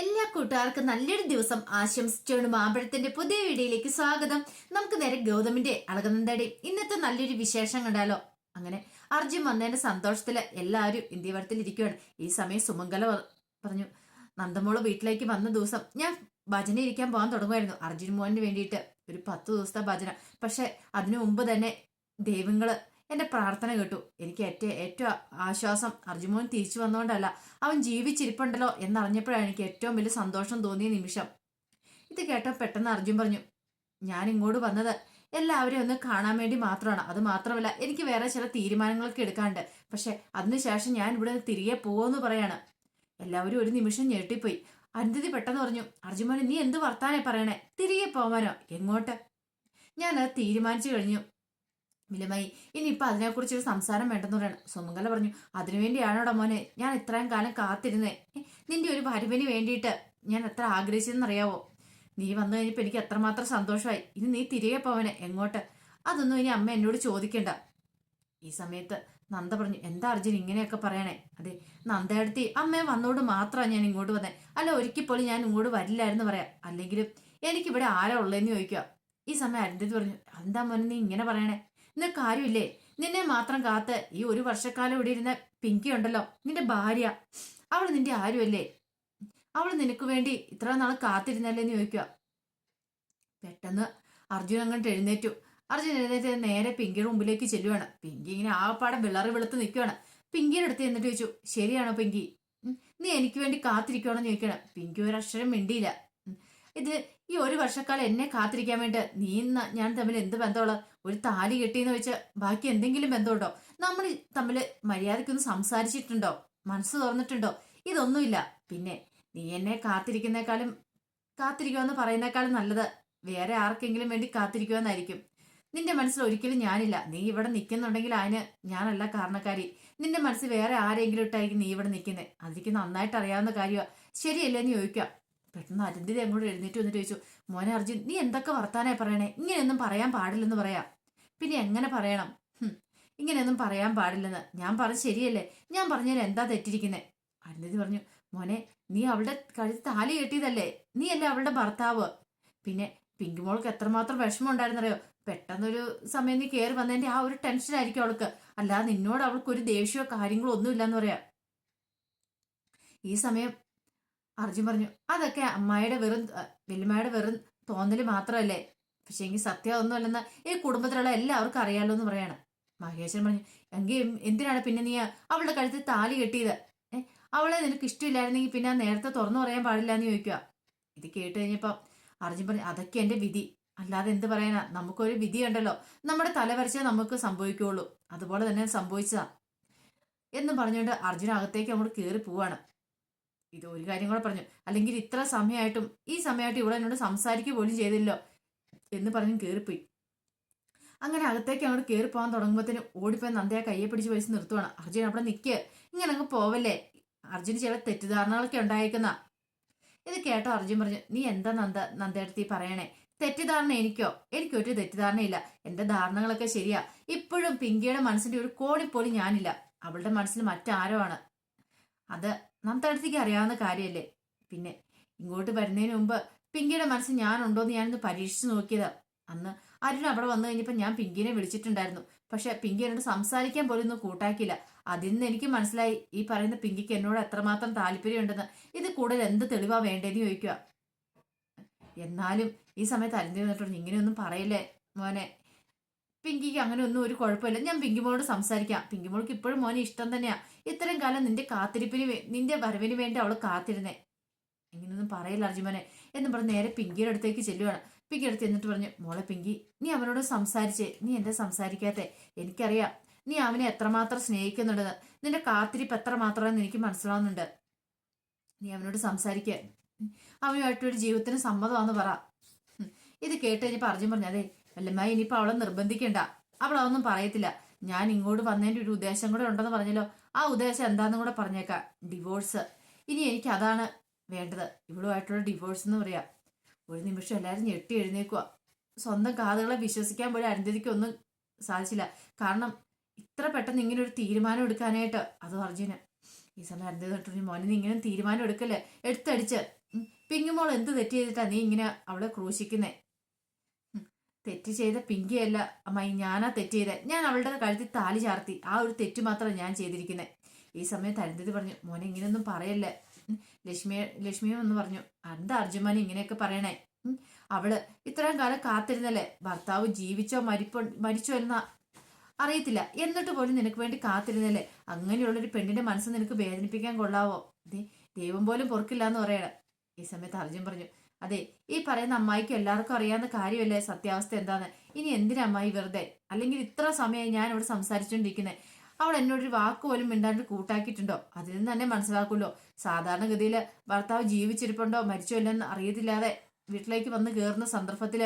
എല്ലാ കൂട്ടുകാർക്കും നല്ലൊരു ദിവസം ആശംസിച്ചുകൊണ്ട് മാമ്പഴത്തിന്റെ പുതിയ വീഡിയോയിലേക്ക് സ്വാഗതം. നമുക്ക് നേരെ ഗൗതമിന്റെ അളകനന്ദയുടെ ഇന്നത്തെ നല്ലൊരു വിശേഷം കണ്ടാലോ? അങ്ങനെ അർജുൻ വന്നതിന്റെ സന്തോഷത്തിൽ എല്ലാവരും ഇന്ത്യവരത്തിൽ ഇരിക്കുകയാണ് ഈ സമയം സുമംഗല പറഞ്ഞു നന്ദമോൾ വീട്ടിലേക്ക് വന്ന ദിവസം ഞാൻ ഭജന ഇരിക്കാൻ പോകാൻ തുടങ്ങുമായിരുന്നു അർജുൻ മോഹന് വേണ്ടിയിട്ട് ഒരു പത്ത് ദിവസത്തെ ഭജന. പക്ഷെ അതിനു മുമ്പ് തന്നെ ദൈവങ്ങൾ എന്റെ പ്രാർത്ഥന കേട്ടു. എനിക്ക് ഏറ്റവും ഏറ്റവും ആശ്വാസം അർജുമോൻ തിരിച്ചു വന്നുകൊണ്ടല്ല അവൻ ജീവിച്ചിരിപ്പുണ്ടല്ലോ എന്നറിഞ്ഞപ്പോഴാണ് എനിക്ക് ഏറ്റവും വലിയ സന്തോഷം തോന്നിയ നിമിഷം. ഇത് കേട്ടോ പെട്ടെന്ന് അർജുൻ പറഞ്ഞു ഞാൻ ഇങ്ങോട്ട് വന്നത് എല്ലാവരെയും ഒന്ന് കാണാൻ വേണ്ടി മാത്രമാണ്. അത് മാത്രമല്ല എനിക്ക് വേറെ ചില തീരുമാനങ്ങളൊക്കെ എടുക്കാണ്ട് പക്ഷെ അതിനുശേഷം ഞാൻ ഇവിടെ നിന്ന് തിരികെ പോകുമെന്ന് പറയാണ്. എല്ലാവരും ഒരു നിമിഷം ഞെട്ടിപ്പോയി. അരുന്ധതി പെട്ടെന്ന് പറഞ്ഞു അർജുമോനെ നീ എന്ത് വർത്താനേ പറയണേ? തിരികെ പോവാനോ? എങ്ങോട്ട്? ഞാനത് തീരുമാനിച്ചു കഴിഞ്ഞു. മിലമായി ഇനിയിപ്പൊ അതിനെക്കുറിച്ച് ഒരു സംസാരം വേണ്ടെന്ന് പറയണം. സുമംഗല പറഞ്ഞു. അതിനുവേണ്ടിയാണോടാ മോനെ ഞാൻ ഇത്രയും കാലം കാത്തിരുന്നേ. നിന്റെ ഒരു വരവിന് വേണ്ടിയിട്ട് ഞാൻ എത്ര ആഗ്രഹിച്ചെന്നറിയാവോ? നീ വന്നു കഴിഞ്ഞപ്പോൾ എനിക്ക് എത്രമാത്രം സന്തോഷമായി. ഇനി നീ തിരികെ പോവനെ എങ്ങോട്ട്? അതൊന്നും ഇനി അമ്മ എന്നോട് ചോദിക്കണ്ട. ഈ സമയത്ത് നന്ദ പറഞ്ഞു എന്താ അർജുൻ ഇങ്ങനെയൊക്കെ പറയണേ? അതെ നന്ദയടുത്തി അമ്മയെ വന്നോട് മാത്രമാണ് ഞാൻ ഇങ്ങോട്ട് വന്നേ. അല്ല ഒരിക്കൽ പോലും ഞാൻ ഇങ്ങോട്ട് വരില്ലായിരുന്നു പറയാം. അല്ലെങ്കിലും എനിക്കിവിടെ ആരാ ഉള്ളതെന്ന് ചോദിക്കുക ഈ സമയം അരുന്ധതി പറഞ്ഞു എന്താ മോനെ നീ ഇങ്ങനെ പറയണേ? ഇന്ന് കാര്യമില്ലേ? നിന്നെ മാത്രം കാത്ത് ഈ ഒരു വർഷക്കാലം ഇവിടെ ഇരുന്ന പിങ്കി ഉണ്ടല്ലോ നിന്റെ ഭാര്യ. അവൾ നിന്റെ ആരുമല്ലേ? അവൾ നിനക്ക് വേണ്ടി ഇത്ര നാൾ കാത്തിരുന്നല്ലേ എന്ന് ചോദിക്കുക. പെട്ടെന്ന് അർജുൻ അങ്ങോട്ട് എഴുന്നേറ്റു. അർജുൻ എഴുന്നേറ്റ് നേരെ പിങ്കിയുടെ മുമ്പിലേക്ക് ചെല്ലുവാണ്. പിങ്കി ഇങ്ങനെ ആപ്പാടെ വിളറി വെളുത്ത് നിൽക്കുവാണ്. പിങ്കിയുടെ അടുത്ത് എന്നിട്ട് ചോദിച്ചു ശരിയാണോ പിങ്കി? നീ എനിക്ക് വേണ്ടി കാത്തിരിക്കുവാണോ? എന്ന് ചോദിക്കണം പിങ്കി ഒരു അക്ഷരം മിണ്ടിയില്ല ഇത് ഈ ഒരു വർഷക്കാലം എന്നെ കാത്തിരിക്കാൻ വേണ്ടി നീ ഞാൻ തമ്മിൽ എന്ത് ബന്ധമുള്ള? ഒരു താലി കെട്ടിയെന്ന് വെച്ച് ബാക്കി എന്തെങ്കിലും ബന്ധമുണ്ടോ? നമ്മൾ തമ്മിൽ മര്യാദയ്ക്കൊന്ന് സംസാരിച്ചിട്ടുണ്ടോ? മനസ്സ് തുറന്നിട്ടുണ്ടോ? ഇതൊന്നുമില്ല. പിന്നെ നീ എന്നെ കാത്തിരിക്കുന്നേക്കാളും കാത്തിരിക്കുമെന്ന് പറയുന്നേക്കാളും നല്ലത് വേറെ ആർക്കെങ്കിലും വേണ്ടി കാത്തിരിക്കുമെന്നായിരിക്കും നിന്റെ മനസ്സിൽ ഒരിക്കലും ഞാനില്ല. നീ ഇവിടെ നിൽക്കുന്നുണ്ടെങ്കിൽ അതിന് ഞാനല്ല കാരണക്കാരി. നിന്റെ മനസ്സിൽ വേറെ ആരെങ്കിലും ഇട്ടായിരിക്കും നീ ഇവിടെ നിൽക്കുന്നത് അതിക്ക് നന്നായിട്ട് അറിയാവുന്ന കാര്യമാണ് ശരിയല്ലേ എന്ന് ചോദിക്കാം. പെട്ടെന്ന് അരുന്തിരി അങ്ങോട്ട് എഴുന്നേറ്റ് വന്നിട്ട് ചോദിച്ചു മോനെ അർജുൻ നീ എന്തൊക്കെ വർത്താനായി പറയണേ? ഇങ്ങനെയൊന്നും പറയാൻ പാടില്ലെന്ന് പറയാം. പിന്നെ എങ്ങനെ പറയണം? ഇങ്ങനെയൊന്നും പറയാൻ പാടില്ലെന്ന്. ഞാൻ പറഞ്ഞ ശരിയല്ലേ? ഞാൻ പറഞ്ഞാൽ എന്താ തെറ്റിരിക്കുന്നേ? അരുന്ധതി പറഞ്ഞു മോനെ നീ അവളുടെ കഴുത്ത് താലി കെട്ടിയതല്ലേ? നീ അല്ലേ അവളുടെ ഭർത്താവ്? പിന്നെ പിങ്ക് മോൾക്ക് എത്രമാത്രം വിഷമം ഉണ്ടായിരുന്നറിയോ? പെട്ടെന്നൊരു സമയം നീ കയറി വന്നതിന്റെ ആ ഒരു ടെൻഷൻ ആയിരിക്കും അവൾക്ക്. അല്ലാതെ നിന്നോട് അവൾക്ക് ഒരു ദേഷ്യമോ കാര്യങ്ങളോ ഒന്നുമില്ലെന്ന് പറയാം. ഈ സമയം അർജുൻ പറഞ്ഞു അതൊക്കെ അമ്മായിയുടെ വെറും വല്യമ്മയുടെ വെറും തോന്നൽ മാത്രമല്ലേ? പക്ഷെ എങ്കിൽ സത്യം ഒന്നുമല്ലെന്ന് ഈ കുടുംബത്തിലുള്ള എല്ലാവർക്കും അറിയാലോ എന്ന് പറയാണ്. മഹേശ്വരൻ പറഞ്ഞു എങ്കിൽ എന്തിനാണ് പിന്നെ നീ അവളുടെ കഴുത്തിൽ താലി കെട്ടിയത്? ഏ അവളെ നിനക്ക് ഇഷ്ടമില്ലായിരുന്നെങ്കിൽ പിന്നെ നേരത്തെ തുറന്നു പറയാൻ പാടില്ല എന്ന് ചോദിക്കുക ഇത് കേട്ട് കഴിഞ്ഞപ്പോൾ അർജുൻ പറഞ്ഞു അതൊക്കെ എന്റെ വിധി. അല്ലാതെ എന്ത് പറയാനാ? നമുക്കൊരു വിധി ഉണ്ടല്ലോ നമ്മുടെ തല നമുക്ക് സംഭവിക്കുകയുള്ളൂ അതുപോലെ തന്നെ സംഭവിച്ചതാ. എന്ന് പറഞ്ഞുകൊണ്ട് അർജുൻ അകത്തേക്ക് അങ്ങോട്ട് കയറി പോവാണ്. ഇത് ഒരു കാര്യം കൂടെ പറഞ്ഞു. അല്ലെങ്കിൽ ഇത്ര സമയമായിട്ടും ഈ സമയമായിട്ട് ഇവിടെ എന്നോട് സംസാരിക്കുക പോലും ചെയ്തില്ലോ എന്ന് പറഞ്ഞ് കയറിപ്പോയി അങ്ങനെ അകത്തേക്ക് അങ്ങോട്ട് കയറി പോകാൻ തുടങ്ങുമ്പോഴത്തേനും ഓടിപ്പോയി നന്ദയെ കയ്യെ പിടിച്ച് വലിച്ച് നിർത്തുവാണ്. അർജുൻ അവിടെ നിൽക്കുക ഇങ്ങനെ അങ്ങ് പോവല്ലേ? അർജുന് ചില തെറ്റിദ്ധാരണകളൊക്കെ ഉണ്ടായേക്കുന്ന. ഇത് കേട്ടോ അർജുൻ പറഞ്ഞു. നീ എന്താ നന്ദ? നന്ദയടുത്ത് ഈ പറയണേ. തെറ്റിദ്ധാരണ എനിക്കോ? എനിക്കൊരു തെറ്റിദ്ധാരണയില്ല. എന്റെ ധാരണകളൊക്കെ ശരിയാ. ഇപ്പോഴും പിങ്കിയുടെ മനസ്സിന്റെ ഒരു കോണിപ്പോലും ഞാനില്ല. അവളുടെ മനസ്സിൽ മറ്റാരോ ആണ്. അത് നാം തടുത്തേക്ക് അറിയാവുന്ന കാര്യമല്ലേ? പിന്നെ ഇങ്ങോട്ട് വരുന്നതിന് മുമ്പ് പിങ്കിയുടെ മനസ്സിൽ ഞാനുണ്ടോന്ന് ഞാനൊന്ന് പരീക്ഷിച്ച് നോക്കിയതാ. അന്ന് അരുൺ അവിടെ വന്നു കഴിഞ്ഞപ്പോൾ ഞാൻ പിങ്കിനെ വിളിച്ചിട്ടുണ്ടായിരുന്നു. പക്ഷെ പിങ്കി എന്നോട് സംസാരിക്കാൻ പോലും ഒന്നും കൂട്ടാക്കിയില്ല. അതിൽ നിന്ന് എനിക്ക് മനസ്സിലായി ഈ പറയുന്ന പിങ്കിക്ക് എന്നോട് എത്രമാത്രം താല്പര്യമുണ്ടെന്ന്. ഇത് കൂടുതൽ എന്ത് തെളിവാ വേണ്ടതെന്ന് ചോദിക്കുക എന്നാലും ഈ സമയത്ത് അരുന്ന് വന്നിട്ടുണ്ട് ഇങ്ങനെയൊന്നും പറയില്ലേ മോനെ? പിങ്കിക്ക് അങ്ങനെ ഒന്നും ഒരു കുഴപ്പമില്ല. ഞാൻ പിങ്കിമോളോട് സംസാരിക്കാം. പിങ്കിമോൾക്ക് ഇപ്പോഴും മോനെ ഇഷ്ടം തന്നെയാ. ഇത്രയും കാലം നിന്റെ കാത്തിരിപ്പിന് നിന്റെ വരവിന് വേണ്ടി അവൾ കാത്തിരുന്നേ. ഇങ്ങനെയൊന്നും പറയില്ല അർജുമനെ എന്ന് പറഞ്ഞ് നേരെ പിങ്കിയുടെ അടുത്തേക്ക് ചെല്ലുവാണ്. പിങ്കി അടുത്ത് എന്നിട്ട് പറഞ്ഞു മോളെ പിങ്കി നീ അവനോട് സംസാരിച്ചേ. നീ എന്താ സംസാരിക്കാത്തെ? എനിക്കറിയാം. നീ അവനെ എത്രമാത്രം സ്നേഹിക്കുന്നുണ്ടെന്ന് നിന്റെ കാത്തിരിപ്പ് എത്രമാത്രമെന്ന് എനിക്ക് മനസ്സിലാവുന്നുണ്ട്. നീ അവനോട് സംസാരിക്കുക അവനുമായിട്ടൊരു ജീവിതത്തിന് സമ്മതമാണെന്ന് പറ. ഇത് കേട്ട് കഴിഞ്ഞപ്പോൾ അർജുൻ പറഞ്ഞു അതെ വല്ലമായി ഇനിയിപ്പോൾ അവളെ നിർബന്ധിക്കണ്ട. അവൾ അതൊന്നും പറയത്തില്ല. ഞാൻ ഇങ്ങോട്ട് വന്നതിന്റെ ഒരു ഉദ്ദേശം കൂടെ ഉണ്ടെന്ന് പറഞ്ഞല്ലോ. ആ ഉദ്ദേശം എന്താണെന്നും കൂടെ പറഞ്ഞേക്കാം. ഡിവോഴ്സ് ഇനി എനിക്ക് അതാണ് വേണ്ടത്. ഇവളുമായിട്ടുള്ള ഡിവോഴ്സ് എന്ന് പറയാം. ഒരു നിമിഷം എല്ലാവരും ഞെട്ടി എഴുന്നേക്കുക സ്വന്തം കാതുകളെ വിശ്വസിക്കാൻ പോലും അരുന്ധതിക്ക് ഒന്നും സാധിച്ചില്ല. കാരണം ഇത്ര പെട്ടെന്ന് ഇങ്ങനെ ഒരു തീരുമാനം എടുക്കാനായിട്ട്. അത് അർജുന്. ഈ സമയം അരുന്ധതി തൊട്ടു മോനെ നീ ഇങ്ങനെ തീരുമാനം എടുക്കല്ലേ? എടുത്തടിച്ച്. പിങ്ങുമോൾ എന്ത് തെറ്റ് ചെയ്തിട്ടാ നീ ഇങ്ങനെ അവളെ ക്രൂശിക്കുന്നേ? തെറ്റ് ചെയ്ത പിങ്കിയല്ല. അമ്മായി ഞാനാ തെറ്റ് ചെയ്തത് ഞാൻ അവളുടെ കഴുത്തിൽ താലി ചാർത്തി. ആ ഒരു തെറ്റ് മാത്രമേ ഞാൻ ചെയ്തിരിക്കുന്നത് ഈ സമയത്ത് അരുന്ധതി പറഞ്ഞു മോനെ ഇങ്ങനെയൊന്നും പറയല്ല. ലക്ഷ്മിയെ ലക്ഷ്മിയും ഒന്ന് പറഞ്ഞു എന്താ അർജുമാൻ ഇങ്ങനെയൊക്കെ പറയണേ? അവൾ ഇത്രയും കാലം കാത്തിരുന്നല്ലേ? ഭർത്താവ് ജീവിച്ചോ മരിപ്പോ മരിച്ചോ എന്ന അറിയത്തില്ല. എന്നിട്ട് പോലും നിനക്ക് വേണ്ടി കാത്തിരുന്നല്ലേ? അങ്ങനെയുള്ളൊരു പെണ്ണിന്റെ മനസ്സ് നിനക്ക് വേദനിപ്പിക്കാൻ കൊള്ളാവോ? ദൈവം പോലും പൊറുക്കില്ല എന്ന് പറയണം. ഈ സമയത്ത് അർജുൻ പറഞ്ഞു അതെ ഈ പറയുന്ന അമ്മായിക്കും എല്ലാവർക്കും അറിയാവുന്ന കാര്യമല്ലേ? സത്യാവസ്ഥ എന്താന്ന്? ഇനി എന്തിനാ അമ്മായി വെറുതെ? അല്ലെങ്കിൽ ഇത്ര സമയം ഞാൻ ഇവിടെ സംസാരിച്ചുകൊണ്ടിരിക്കുന്നത് അവൾ എന്നോടൊരു വാക്ക് പോലും മിണ്ടാണ്ട് കൂട്ടാക്കിയിട്ടുണ്ടോ? അതിൽ നിന്ന് തന്നെ മനസ്സിലാക്കുമല്ലോ. സാധാരണഗതിയിൽ ഭർത്താവ് ജീവിച്ചിരിപ്പുണ്ടോ? മരിച്ചോ ഇല്ലെന്ന് അറിയത്തില്ലാതെ വീട്ടിലേക്ക് വന്ന് കയറുന്ന സന്ദർഭത്തിൽ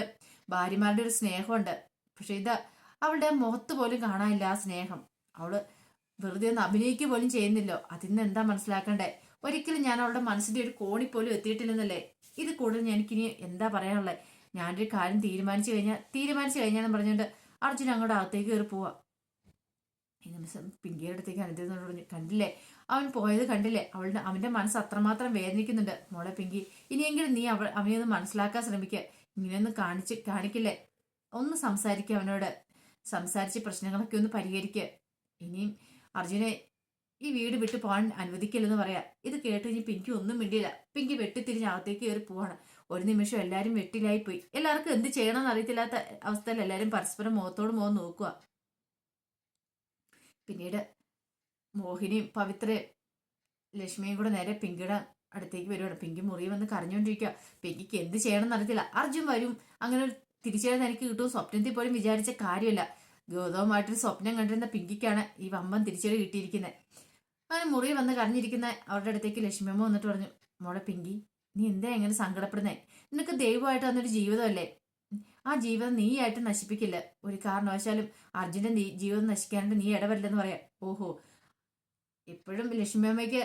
ഭാര്യമാരുടെ ഒരു സ്നേഹമുണ്ട്. പക്ഷെ ഇത് അവളുടെ മുഖത്ത് പോലും കാണാനില്ല ആ സ്നേഹം. അവൾ വെറുതെ ഒന്ന് അഭിനയിക്കുക പോലും ചെയ്യുന്നില്ലോ. അതിൽ നിന്ന് എന്താ മനസ്സിലാക്കണ്ടേ? ഒരിക്കലും ഞാൻ അവളുടെ മനസ്സിന്റെ ഒരു കോണി പോലും എത്തിയിട്ടില്ലെന്നല്ലേ? ഇത് കൂടുതൽ എനിക്കിനി എന്താ പറയാനുള്ളത് ഞാനൊരു കാര്യം തീരുമാനിച്ചു കഴിഞ്ഞാൽ തീരുമാനിച്ചു കഴിഞ്ഞാന്ന് പറഞ്ഞുകൊണ്ട് അർജുൻ അങ്ങോട്ട് അകത്തേക്ക് കയറി പോവാ. പിങ്കിയുടെ അടുത്തേക്ക് അനുദ്യോട് പറഞ്ഞു കണ്ടില്ലേ? അവൻ പോയത് കണ്ടില്ലേ? അവളുടെ അവന്റെ മനസ്സ് അത്രമാത്രം വേദനിക്കുന്നുണ്ട്. മോളെ പിങ്കി ഇനിയെങ്കിലും നീ അവൾ അവനെ ഒന്ന് മനസ്സിലാക്കാൻ ശ്രമിക്കുക ഇങ്ങനെയൊന്നും കാണിച്ച് കാണിക്കില്ലേ? ഒന്ന് സംസാരിക്കുക അവനോട്. സംസാരിച്ച് പ്രശ്നങ്ങളൊക്കെ ഒന്ന് പരിഹരിക്കുക ഇനിയും അർജുനെ ഈ വീട് വിട്ട് പോകാൻ അനുവദിക്കില്ലെന്ന് പറയാ. ഇത് കേട്ട് ഇനി പിങ്കി ഒന്നും മിണ്ടിയില്ല. പിങ്കി വെട്ടിത്തിരിഞ്ഞ് അകത്തേക്ക് കയറി പോവാണ്. ഒരു നിമിഷം എല്ലാവരും വെട്ടിലായി പോയി. എല്ലാവർക്കും എന്ത് ചെയ്യണമെന്ന് അറിയത്തില്ലാത്ത അവസ്ഥയിൽ എല്ലാവരും പരസ്പരം മുഖത്തോട് മുഖം നോക്കുക. പിന്നീട് മോഹിനിയും പവിത്രയും ലക്ഷ്മിയും കൂടെ നേരെ പിങ്കിയുടെ അടുത്തേക്ക് വരുവാണ്. പിങ്കി മുറി വന്ന് കരഞ്ഞുകൊണ്ടിരിക്കുക പിങ്കിക്ക് എന്ത് ചെയ്യണമെന്ന് അറിയത്തില്ല. അർജുൻ വരും. അങ്ങനെ ഒരു തിരിച്ചറിയാൻ എനിക്ക് കിട്ടും സ്വപ്നത്തിൽ പോലും വിചാരിച്ച കാര്യമല്ല. ഗൗതവമായിട്ടൊരു സ്വപ്നം കണ്ടിരുന്ന പിങ്കിക്കാണ് ഈ വമ്പൻ തിരിച്ചടി കിട്ടിയിരിക്കുന്നത് അങ്ങനെ മുറി വന്ന് കരഞ്ഞിരിക്കുന്ന അവരുടെ അടുത്തേക്ക് ലക്ഷ്മിയമ്മ വന്നിട്ട് പറഞ്ഞു മോളെ പിങ്കി നീ എന്താ എങ്ങനെ സങ്കടപ്പെടുന്നേ? നിനക്ക് ദൈവമായിട്ട് തന്നൊരു ജീവിതമല്ലേ? ആ ജീവിതം നീയായിട്ട് നശിപ്പിക്കില്ല. ഒരു കാരണവശാലും അർജുന്റെ നീ ജീവിതം നശിക്കാനായിട്ട് നീ ഇടവരില്ലെന്ന് പറയാം. ഓഹോ. എപ്പോഴും ലക്ഷ്മിയമ്മയ്ക്ക്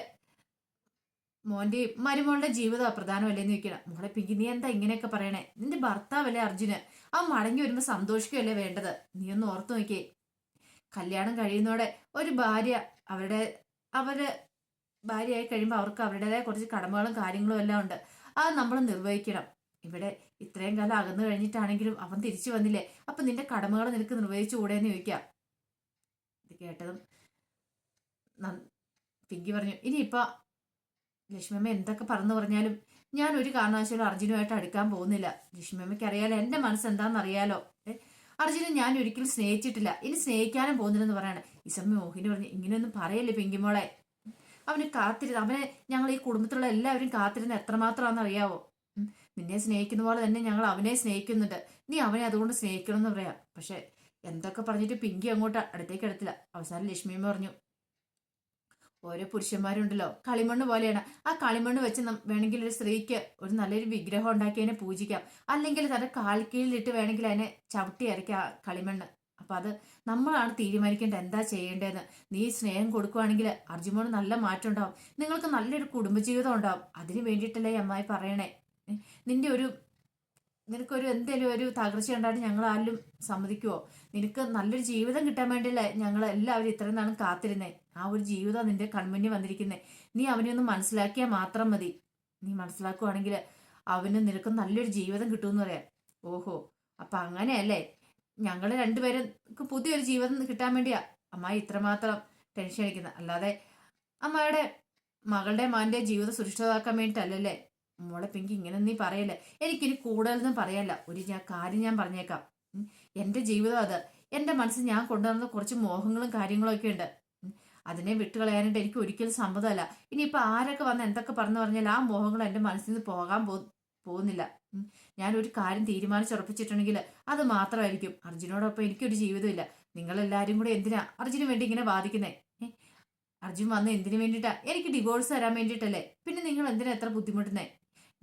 മോന്റെ മരുമോളുടെ ജീവിതമാണ് പ്രധാനമല്ലേന്ന് ചോദിക്കണം. മോളെ പിങ്കി നീ എന്താ ഇങ്ങനെയൊക്കെ പറയണേ? നിന്റെ ഭർത്താവല്ലേ അർജുന്? ആ മടങ്ങി വരുമ്പോ സന്തോഷിക്കുകയല്ലേ വേണ്ടത്? നീ ഒന്ന് ഓർത്തു നോക്കിയേ. കല്യാണം കഴിയുന്നോടെ ഒരു ഭാര്യ അവരുടെ അവർ ഭാര്യയായി കഴിയുമ്പോൾ അവർക്ക് അവരുടേതായ കുറച്ച് കടമകളും കാര്യങ്ങളും എല്ലാം ഉണ്ട്. അത് നമ്മൾ നിർവഹിക്കണം. ഇവിടെ ഇത്രയും കാലം അകന്നു കഴിഞ്ഞിട്ടാണെങ്കിലും അവൻ തിരിച്ചു വന്നില്ലേ? അപ്പൊ നിന്റെ കടമകൾ നിനക്ക് നിർവഹിച്ചുകൂടെന്ന് ചോദിക്കാം. ഇത് കേട്ടതും പിങ്കി പറഞ്ഞു ഇനിയിപ്പോ ലക്ഷ്മിയമ്മ എന്തൊക്കെ പറഞ്ഞു പറഞ്ഞാലും ഞാൻ ഒരു കാരണവശാലും അർജുനുമായിട്ട് അടുക്കാൻ പോകുന്നില്ല. ലക്ഷ്മിയമ്മയ്ക്ക് അറിയാലോ എന്റെ മനസ്സ് എന്താണെന്ന് അറിയാലോ അർജുനെ ഞാൻ ഒരിക്കലും സ്നേഹിച്ചിട്ടില്ല. ഇനി സ്നേഹിക്കാനും പോകുന്നില്ലെന്ന് പറയാണ്. ഈ സമയം മോഹിനി പറഞ്ഞു ഇങ്ങനെയൊന്നും പറയല്ലേ പെങ്കിമോളെ അവന് കാത്തിരുന്ന് അവനെ ഞങ്ങൾ ഈ കുടുംബത്തിലുള്ള എല്ലാവരും കാത്തിരുന്ന് എത്രമാത്രമാണെന്ന് അറിയാവോ? നിന്നെ സ്നേഹിക്കുന്ന പോലെ തന്നെ ഞങ്ങൾ അവനെ സ്നേഹിക്കുന്നുണ്ട്. നീ അവനെ അതുകൊണ്ട് സ്നേഹിക്കണം എന്ന് പറയാം. പക്ഷെ എന്തൊക്കെ പറഞ്ഞിട്ട് പിങ്കി അങ്ങോട്ട് അടുത്തേക്ക് എടുത്തില്ല അവസാനം ലക്ഷ്മിയും പറഞ്ഞു ഓരോ പുരുഷന്മാരുണ്ടല്ലോ കളിമണ്ണ് പോലെയാണ്. ആ കളിമണ്ണ് വെച്ച് വേണമെങ്കിൽ ഒരു സ്ത്രീക്ക് ഒരു നല്ലൊരു വിഗ്രഹം ഉണ്ടാക്കി അതിനെ പൂജിക്കാം. അല്ലെങ്കിൽ തന്റെ കാൽക്കീഴിലിട്ട് വേണമെങ്കിൽ അതിനെ ചവിട്ടി അരയ്ക്കാം ആ കളിമണ്ണ്. അപ്പൊ അത് നമ്മളാണ് തീരുമാനിക്കേണ്ടത്. എന്താ ചെയ്യേണ്ടതെന്ന്. നീ സ്നേഹം കൊടുക്കുവാണെങ്കിൽ അർജുമോന് നല്ല മാറ്റം ഉണ്ടാവും നിങ്ങൾക്ക് നല്ലൊരു കുടുംബജീവിതം ഉണ്ടാവും. അതിന് വേണ്ടിയിട്ടല്ലേ അമ്മായി പറയണേ. നിന്റെ ഒരു നിനക്കൊരു എന്തെങ്കിലും ഒരു തകർച്ച ഉണ്ടായിട്ട് ഞങ്ങൾ ആരും സമ്മതിക്കുവോ? നിനക്ക് നല്ലൊരു ജീവിതം കിട്ടാൻ വേണ്ടിയല്ലേ ഞങ്ങൾ എല്ലാവരും ഇത്രയും നാളും കാത്തിരുന്നേ? ആ ഒരു ജീവിതം നിന്റെ കൺമുന്നിൽ വന്നിരിക്കുന്നേ. നീ അവനെ ഒന്ന് മനസ്സിലാക്കിയാൽ മാത്രം മതി. നീ മനസ്സിലാക്കുവാണെങ്കിൽ അവന് നിനക്ക് നല്ലൊരു ജീവിതം കിട്ടുമെന്ന് പറയാം. ഓഹോ. അപ്പൊ അങ്ങനെയല്ലേ? ഞങ്ങൾ രണ്ടുപേരും പുതിയൊരു ജീവിതം കിട്ടാൻ വേണ്ടിയാ. അമ്മായി ഇത്രമാത്രം ടെൻഷൻ അടിക്കുന്നത് അല്ലാതെ അമ്മയുടെ മകളുടെ മാന്റെ ജീവിതം സുരക്ഷിതമാക്കാൻ വേണ്ടിയിട്ടല്ലല്ലേ? മോളെ പിങ്കി ഇങ്ങനെ നീ പറയല്ലേ? എനിക്കിനി കൂടുതലൊന്നും പറയല്ല. ഒരു ഞാൻ കാര്യം ഞാൻ പറഞ്ഞേക്കാം. എന്റെ ജീവിതം അത്. എന്റെ മനസ്സിൽ ഞാൻ കൊണ്ടുവന്ന കുറച്ച് മോഹങ്ങളും കാര്യങ്ങളും ഒക്കെ ഉണ്ട് അതിനെ വിട്ടുകളയാനായിട്ട് എനിക്ക് ഒരിക്കലും സമ്മതമല്ല. ഇനിയിപ്പോൾ ആരൊക്കെ വന്ന് എന്തൊക്കെ പറഞ്ഞു പറഞ്ഞാൽ ആ മോഹങ്ങൾ എന്റെ മനസ്സിൽ നിന്ന് പോകാൻ പോകുന്നില്ല. ഞാൻ ഒരു കാര്യം തീരുമാനിച്ചുറപ്പിച്ചിട്ടുണ്ടെങ്കിൽ അത് മാത്രമായിരിക്കും. അർജുനോടൊപ്പം എനിക്കൊരു ജീവിതമില്ല. നിങ്ങളെല്ലാവരും കൂടെ എന്തിനാ അർജുന് വേണ്ടി ഇങ്ങനെ വാദിക്കുന്നേ? ഏ? അർജുൻ വന്ന് എന്തിനു വേണ്ടിയിട്ടാ? എനിക്ക് ഡിവോഴ്സ് തരാൻ വേണ്ടിയിട്ടല്ലേ? പിന്നെ നിങ്ങൾ എന്തിനാ എത്ര ബുദ്ധിമുട്ടുന്നേ?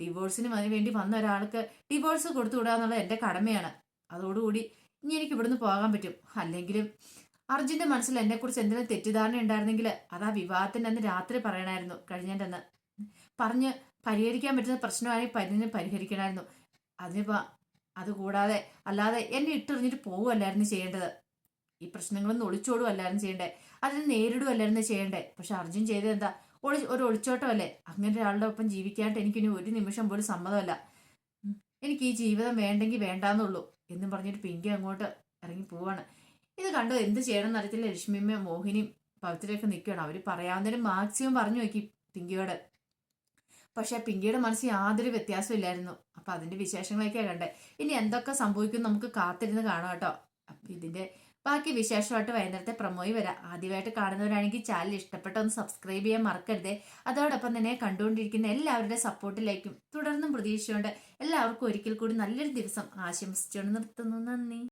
ഡിവോഴ്സിന് വേണ്ടി വന്ന ഒരാൾക്ക് ഡിവോഴ്സ് കൊടുത്തു വിടുക എന്നുള്ളത് എന്റെ കടമയാണ്. അതോടുകൂടി ഇനി എനിക്ക് ഇവിടുന്ന് പോകാൻ പറ്റും. അല്ലെങ്കിലും അർജുന്റെ മനസ്സിൽ എന്നെക്കുറിച്ച് എന്തെങ്കിലും തെറ്റിദ്ധാരണ ഉണ്ടായിരുന്നെങ്കിൽ അത് ആ വിവാഹത്തിന്റെ അന്ന് രാത്രി പറയണമായിരുന്നു കഴിഞ്ഞതിന്റെ അന്ന് പറഞ്ഞ് പരിഹരിക്കാൻ പറ്റുന്ന പ്രശ്നമായി പരിഞ്ഞ് പരിഹരിക്കണമായിരുന്നു. അതിനിപ്പോൾ അതുകൂടാതെ അല്ലാതെ എന്നെ ഇട്ടെറിഞ്ഞിട്ട് പോകുമല്ലായിരുന്നു ചെയ്യേണ്ടത്. ഈ പ്രശ്നങ്ങളൊന്നും ഒളിച്ചോടും അല്ലായിരുന്നു ചെയ്യേണ്ടേ അതിനെ നേരിടുമല്ലായിരുന്നു ചെയ്യേണ്ടേ പക്ഷെ അർജുൻ ചെയ്തത് എന്താ ഒളി ഒരു ഒളിച്ചോട്ടമല്ലേ? അങ്ങനെ ഒരാളുടെ ഒപ്പം ജീവിക്കാനായിട്ട് എനിക്കിനി ഒരു നിമിഷം പോലും സമ്മതമല്ല. എനിക്ക് ഈ ജീവിതം വേണ്ടെങ്കിൽ വേണ്ടാന്നുള്ളൂ എന്നും പറഞ്ഞിട്ട് പിങ്കി അങ്ങോട്ട് ഇറങ്ങി പോവാണ്. ഇത് കണ്ടോ എന്ത് ചെയ്യണം എന്നറിയത്തില്ല ലക്ഷ്മിയും മോഹിനിയും പവിത്രയൊക്കെ നിൽക്കുകയാണ് അവർ പറയാവുന്നതിന് മാക്സിമം പറഞ്ഞു നോക്കി പിങ്കിയോട്. പക്ഷെ പിങ്കിയുടെ മനസ്സിൽ യാതൊരു വ്യത്യാസവും ഇല്ലായിരുന്നു. അതിന്റെ വിശേഷങ്ങളൊക്കെ കണ്ടെ. ഇനി എന്തൊക്കെ സംഭവിക്കും നമുക്ക് കാത്തിരുന്ന് കാണാം കേട്ടോ. അപ്പൊ ഇതിന്റെ ബാക്കി വിശേഷമായിട്ട് വൈകുന്നേരത്തെ പ്രമോയി വരാം. ആദ്യമായിട്ട് കാണുന്നവരാണെങ്കിൽ ചാനൽ ഇഷ്ടപ്പെട്ട ഒന്ന് സബ്സ്ക്രൈബ് ചെയ്യാൻ മറക്കരുത്. അതോടൊപ്പം തന്നെ കണ്ടുകൊണ്ടിരിക്കുന്ന എല്ലാവരുടെ സപ്പോർട്ടിലേക്കും തുടർന്നും പ്രതീക്ഷയുണ്ട് എല്ലാവർക്കും ഒരിക്കൽ കൂടി നല്ലൊരു ദിവസം ആശംസിച്ചുകൊണ്ട് നിർത്തുന്നു. നന്ദി.